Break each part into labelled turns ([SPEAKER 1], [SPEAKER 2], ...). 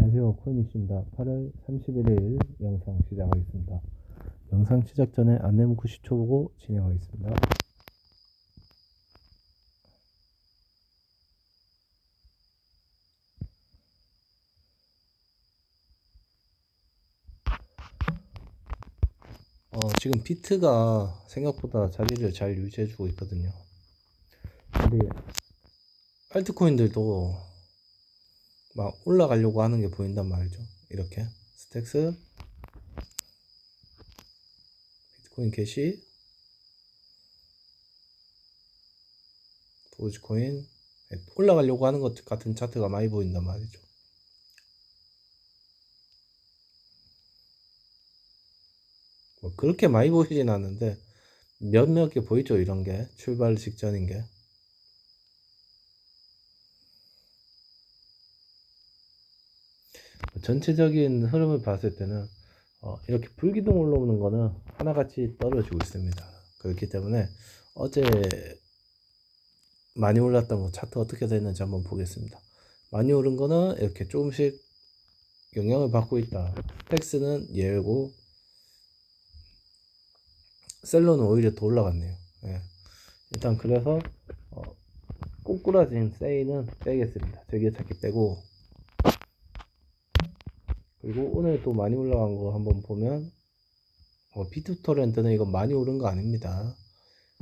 [SPEAKER 1] 안녕하세요. 코인입니다. 8월 31일 영상 시작하겠습니다. 영상 시작 전에 안내 문구 10초 보고 진행하겠습니다. 어, 지금 비트가 생각보다 자리를 잘 유지해주고 있거든요. 근데 알트코인들도 막 올라가려고 하는 게 보인단 말이죠. 이렇게 스택스, 비트코인 캐시, 도지코인 올라가려고 하는 것 같은 차트가 많이 보인단 말이죠. 뭐 그렇게 많이 보이진 않는데 몇몇 개 보이죠 이런 게 출발 직전인 게. 전체적인 흐름을 봤을 때는 어, 이렇게 불기둥 올라오는 거는 하나같이 떨어지고 있습니다. 그렇기 때문에 어제 많이 올랐던 거 차트 어떻게 됐는지 한번 보겠습니다. 많이 오른 거는 이렇게 조금씩 영향을 받고 있다. 텍스는 예고 셀러는 오히려 더 올라갔네요. 예. 일단 그래서 어, 꼬꾸라진 세이는 빼겠습니다. 저기 찾기 빼고 그리고 오늘 또 많이 올라간 거 한번 보면 어, 비트 토렌트는 이거 많이 오른 거 아닙니다.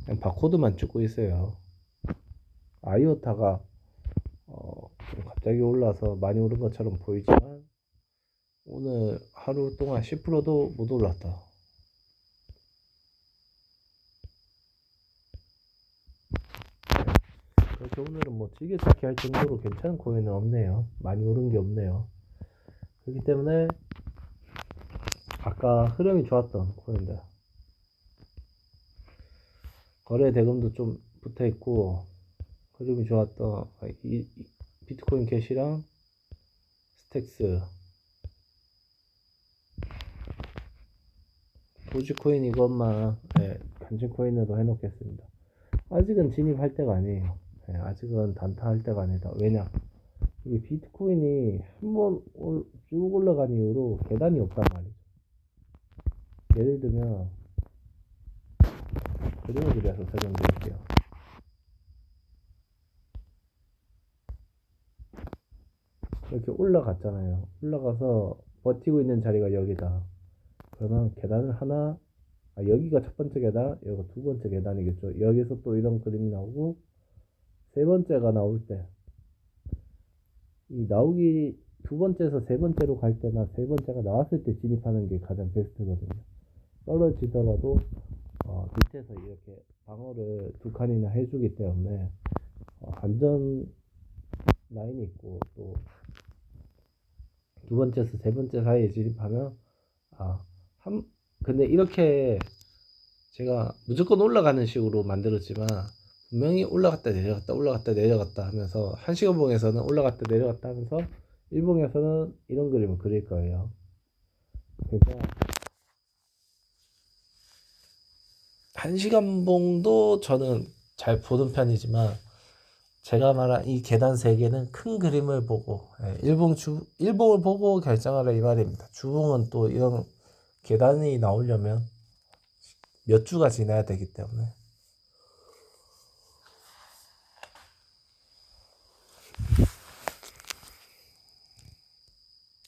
[SPEAKER 1] 그냥 바코드만 찍고 있어요. 아이오타가 어, 갑자기 올라서 많이 오른 것처럼 보이지만 오늘 하루 동안 10%도 못 올랐다. 그렇게 오늘은 뭐 찌개찾기 할 정도로 괜찮은 코인은 없네요. 많이 오른 게 없네요. 그렇기 때문에 아까 흐름이 좋았던 코인들. 거래 대금도 좀 붙어 있고 흐름이 좋았던 이, 이 비트코인 캐시랑 스택스. 도지코인 이것만 네, 간증 코인으로 해놓겠습니다. 아직은 진입할 때가 아니에요. 네, 아직은 단타할 때가 아니다. 왜냐 이게 비트코인이 한번 쭉 올라간 이후로 계단이 없단 말이죠. 예를 들면 그림을 그려서 설명드릴게요. 이렇게 올라갔잖아요. 올라가서 버티고 있는 자리가 여기다. 그러면 계단을 하나, 아, 여기가 첫 번째 계단, 여기가 두 번째 계단이겠죠. 여기서 또 이런 그림이 나오고, 세 번째가 나올 때, 이 나오기 두 번째에서 세 번째로 갈 때나 세 번째가 나왔을 때 진입하는 게 가장 베스트거든요. 떨어지더라도 어, 밑에서 이렇게 방어를 두 칸이나 해주기 때문에 어, 안전 라인이 있고 또 두 번째에서 세 번째 사이에 진입하면 아, 한 근데 이렇게 제가 무조건 올라가는 식으로 만들었지만 분명히 올라갔다 내려갔다 올라갔다 내려갔다 하면서 한시간봉에서는 올라갔다 내려갔다 하면서 일봉에서는 이런 그림을 그릴 거예요. 그러니까 한시간봉도 저는 잘 보는 편이지만 제가 말한 이 계단 세 개는 큰 그림을 보고 예, 일봉 주 일봉을 보고 결정하라 이 말입니다. 주봉은 또 이런 계단이 나오려면 몇 주가 지나야 되기 때문에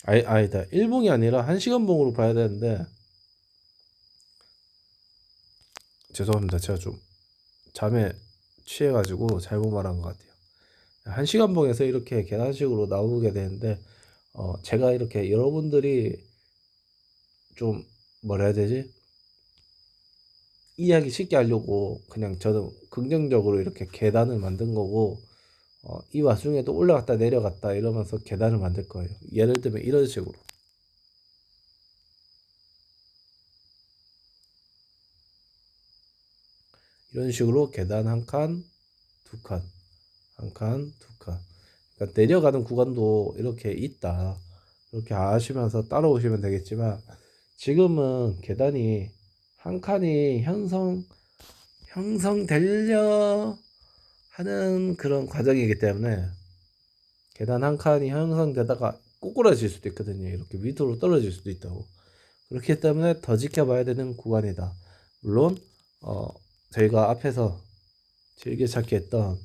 [SPEAKER 1] 아니, 아니다. 1봉이 아니라 1시간 봉으로 봐야 되는데 죄송합니다. 제가 좀 잠에 취해가지고 잘못 말한 것 같아요. 1시간 봉에서 이렇게 계단식으로 나오게 되는데 어, 제가 이렇게 여러분들이 좀 뭐라 해야 되지? 이해하기 쉽게 하려고 그냥 저는 긍정적으로 이렇게 계단을 만든 거고 어, 이 와중에도 올라갔다 내려갔다 이러면서 계단을 만들 거예요. 예를 들면 이런 식으로. 이런 식으로 계단 한 칸, 두 칸, 한 칸, 두 칸. 그러니까 내려가는 구간도 이렇게 있다. 이렇게 아시면서 따라오시면 되겠지만 지금은 계단이 한 칸이 형성 형성되려 하는 그런 과정이기 때문에 계단 한 칸이 형성되다가 꼬꾸라질 수도 있거든요. 이렇게 밑으로 떨어질 수도 있다고. 그렇기 때문에 더 지켜봐야 되는 구간이다. 물론 어, 저희가 앞에서 즐겨찾기 했던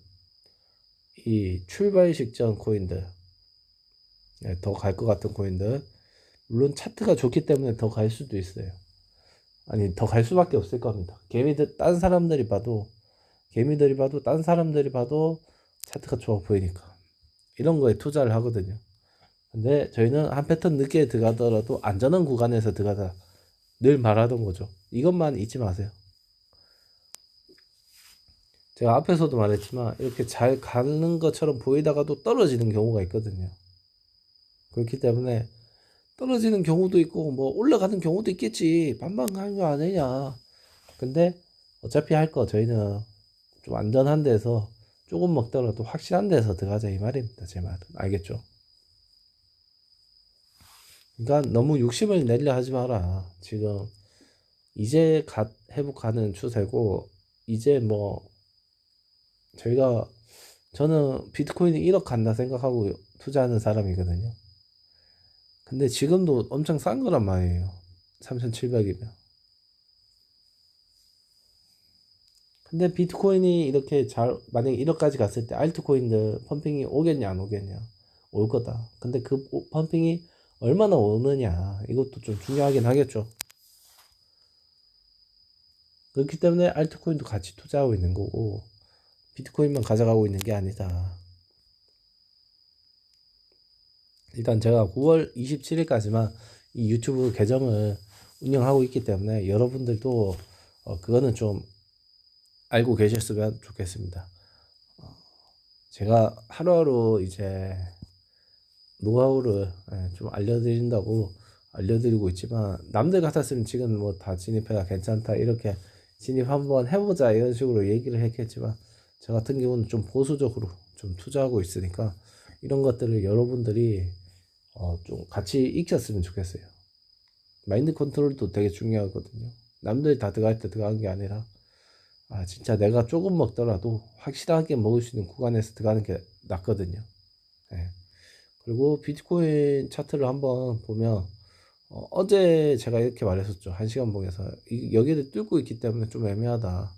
[SPEAKER 1] 이 출발 직전 코인들 네, 더갈 것 같은 코인들 물론 차트가 좋기 때문에 더 갈 수도 있어요. 아니 더 갈 수밖에 없을 겁니다. 개미들 딴 사람들이 봐도 개미들이 봐도 딴 사람들이 봐도 차트가 좋아 보이니까 이런 거에 투자를 하거든요. 근데 저희는 한 패턴 늦게 들어가더라도 안전한 구간에서 들어가다 늘 말하던 거죠. 이것만 잊지 마세요. 제가 앞에서도 말했지만 이렇게 잘 가는 것처럼 보이다가도 떨어지는 경우가 있거든요. 그렇기 때문에 떨어지는 경우도 있고 뭐 올라가는 경우도 있겠지. 반반 가는 거 아니냐. 근데 어차피 할 거 저희는 좀 안전한 데서 조금 먹더라도 확실한 데서 들어가자 이 말입니다. 제 말은 알겠죠? 그러니까 너무 욕심을 내려 하지 마라. 지금 이제 갓 회복하는 추세고 이제 뭐 저희가 저는 비트코인이 1억 간다 생각하고 투자하는 사람이거든요. 근데 지금도 엄청 싼 거란 말이에요. 3,700이면. 근데 비트코인이 이렇게 잘, 만약에 1억까지 갔을 때 알트코인들 펌핑이 오겠냐, 안 오겠냐? 올 거다. 근데 그 펌핑이 얼마나 오느냐, 이것도 좀 중요하긴 하겠죠. 그렇기 때문에 알트코인도 같이 투자하고 있는 거고, 비트코인만 가져가고 있는 게 아니다. 일단 제가 9월 27일까지만 이 유튜브 계정을 운영하고 있기 때문에 여러분들도 어, 그거는 좀 알고 계셨으면 좋겠습니다. 어, 제가 하루하루 이제 노하우를 예, 좀 알려드린다고 알려드리고 있지만 남들 같았으면 지금 뭐 다 진입해가 괜찮다 이렇게 진입 한번 해보자 이런 식으로 얘기를 했겠지만 저 같은 경우는 좀 보수적으로 좀 투자하고 있으니까 이런 것들을 여러분들이 어, 좀 같이 익혔으면 좋겠어요. 마인드 컨트롤도 되게 중요하거든요. 남들이 다 들어갈 때 들어가는 게 아니라 아 진짜 내가 조금 먹더라도 확실하게 먹을 수 있는 구간에서 들어가는 게 낫거든요. 네. 그리고 비트코인 차트를 한번 보면 어, 제 제가 이렇게 말했었죠. 한 시간 봉에서 여기를 뚫고 있기 때문에 좀 애매하다.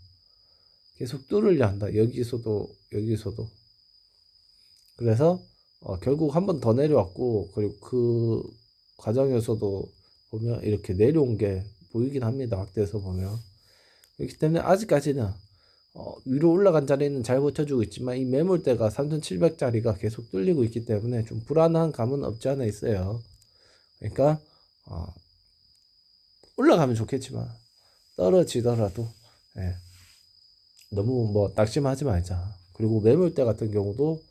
[SPEAKER 1] 계속 뚫으려 한다. 여기서도 여기서도. 그래서 어, 결국 한 번 더 내려왔고 그리고 그 과정에서도 보면 이렇게 내려온 게 보이긴 합니다. 확대해서 보면 그렇기 때문에 아직까지는 어, 위로 올라간 자리는 잘 버텨주고 있지만 이 매물대가 3,700짜리가 계속 뚫리고 있기 때문에 좀 불안한 감은 없지 않아 있어요. 그러니까 어, 올라가면 좋겠지만 떨어지더라도 예, 너무 뭐 낙심하지 말자. 그리고 매물대 같은 경우도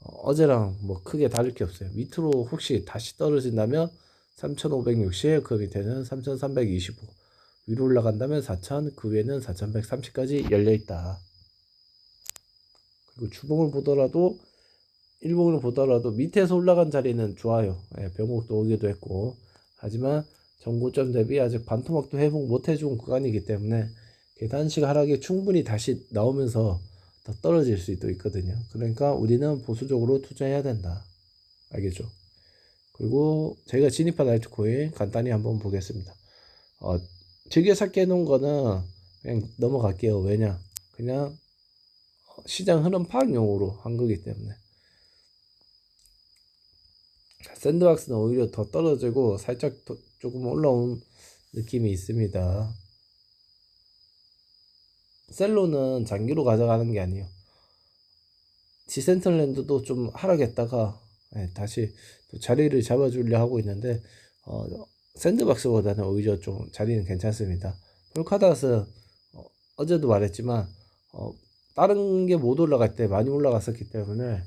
[SPEAKER 1] 어, 제랑 뭐 크게 다를 게 없어요. 밑으로 혹시 다시 떨어진다면 3,560, 그 밑에는 3,325. 위로 올라간다면 4,000, 그 위에는 4,130까지 열려 있다. 그리고 주봉을 보더라도 일봉을 보더라도 밑에서 올라간 자리는 좋아요. 예, 병목도 오기도 했고 하지만 정고점 대비 아직 반토막도 회복 못 해준 구간이기 때문에 계단식 하락이 충분히 다시 나오면서 더 떨어질 수도 있거든요. 그러니까 우리는 보수적으로 투자해야 된다. 알겠죠? 그리고 저희가 진입한 알트코인 간단히 한번 보겠습니다. 어, 즐겨찾기 해놓은 거는 그냥 넘어갈게요. 왜냐? 그냥 시장 흐름 파악용으로 한 거기 때문에. 샌드박스는 오히려 더 떨어지고 살짝 조금 올라온 느낌이 있습니다. 셀로는 장기로 가져가는 게 아니에요. 지센터랜드도 좀 하락했다가 네, 다시 또 자리를 잡아주려 하고 있는데 어, 샌드박스보다는 오히려 좀 자리는 괜찮습니다. 폴카닷은 어, 제도 말했지만 어, 다른 게 못 올라갈 때 많이 올라갔었기 때문에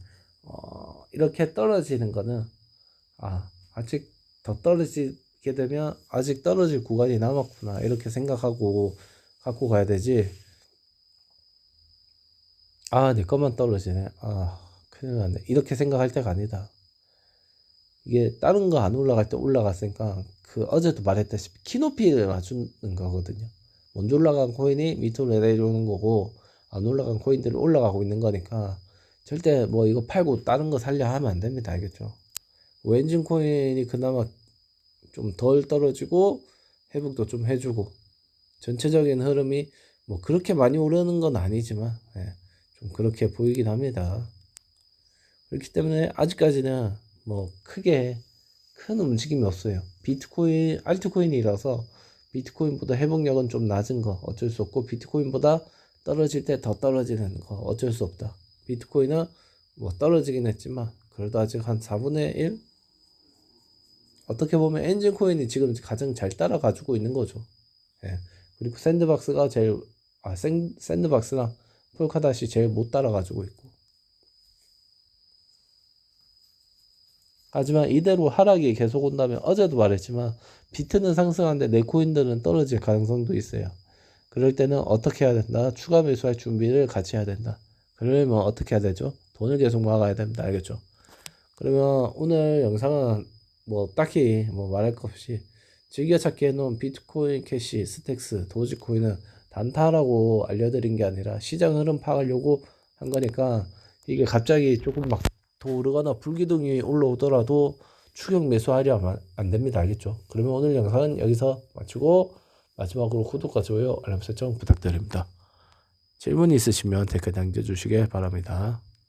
[SPEAKER 1] 어, 이렇게 떨어지는 거는 아 아직 더 떨어지게 되면 아직 떨어질 구간이 남았구나 이렇게 생각하고 갖고 가야 되지 아, 내 것만 떨어지네. 아, 큰일 났네. 이렇게 생각할 때가 아니다. 이게 다른 거 안 올라갈 때 올라갔으니까 그 어제도 말했다시피 키높이를 맞추는 거거든요. 먼저 올라간 코인이 밑으로 내려오는 거고 안 올라간 코인들이 올라가고 있는 거니까 절대 뭐 이거 팔고 다른 거 살려 하면 안 됩니다. 알겠죠? 왼진 코인이 그나마 좀 덜 떨어지고 회복도 좀 해주고 전체적인 흐름이 뭐 그렇게 많이 오르는 건 아니지만 예, 좀 그렇게 보이긴 합니다. 그렇기 때문에 아직까지는 뭐 크게 큰 움직임이 없어요. 비트코인, 알트코인이라서 비트코인보다 회복력은 좀 낮은 거 어쩔 수 없고 비트코인보다 떨어질 때 더 떨어지는 거 어쩔 수 없다. 비트코인은 뭐 떨어지긴 했지만 그래도 아직 한 4분의 1? 어떻게 보면 엔진 코인이 지금 가장 잘 따라가지고 있는 거죠. 예. 그리고 샌드박스가 제일 아 샌, 샌드박스랑 폴카닷이 제일 못 따라가지고 있고 하지만 이대로 하락이 계속 온다면 어제도 말했지만 비트는 상승하는데 내 코인들은 떨어질 가능성도 있어요. 그럴 때는 어떻게 해야 된다? 추가 매수할 준비를 같이 해야 된다. 그러면 어떻게 해야 되죠? 돈을 계속 막아야 됩니다. 알겠죠? 그러면 오늘 영상은 뭐 딱히 뭐 말할 것 없이 즐겨찾기 해놓은 비트코인, 캐시, 스택스, 도지코인은 단타라고 알려드린 게 아니라 시장 흐름 파악하려고 한 거니까 이게 갑자기 조금 막 더 오르거나 불기둥이 올라오더라도 추격 매수하려면 안 됩니다. 알겠죠? 그러면 오늘 영상은 여기서 마치고 마지막으로 구독과 좋아요, 알람 설정 부탁드립니다. 질문이 있으시면 댓글 남겨주시길 바랍니다.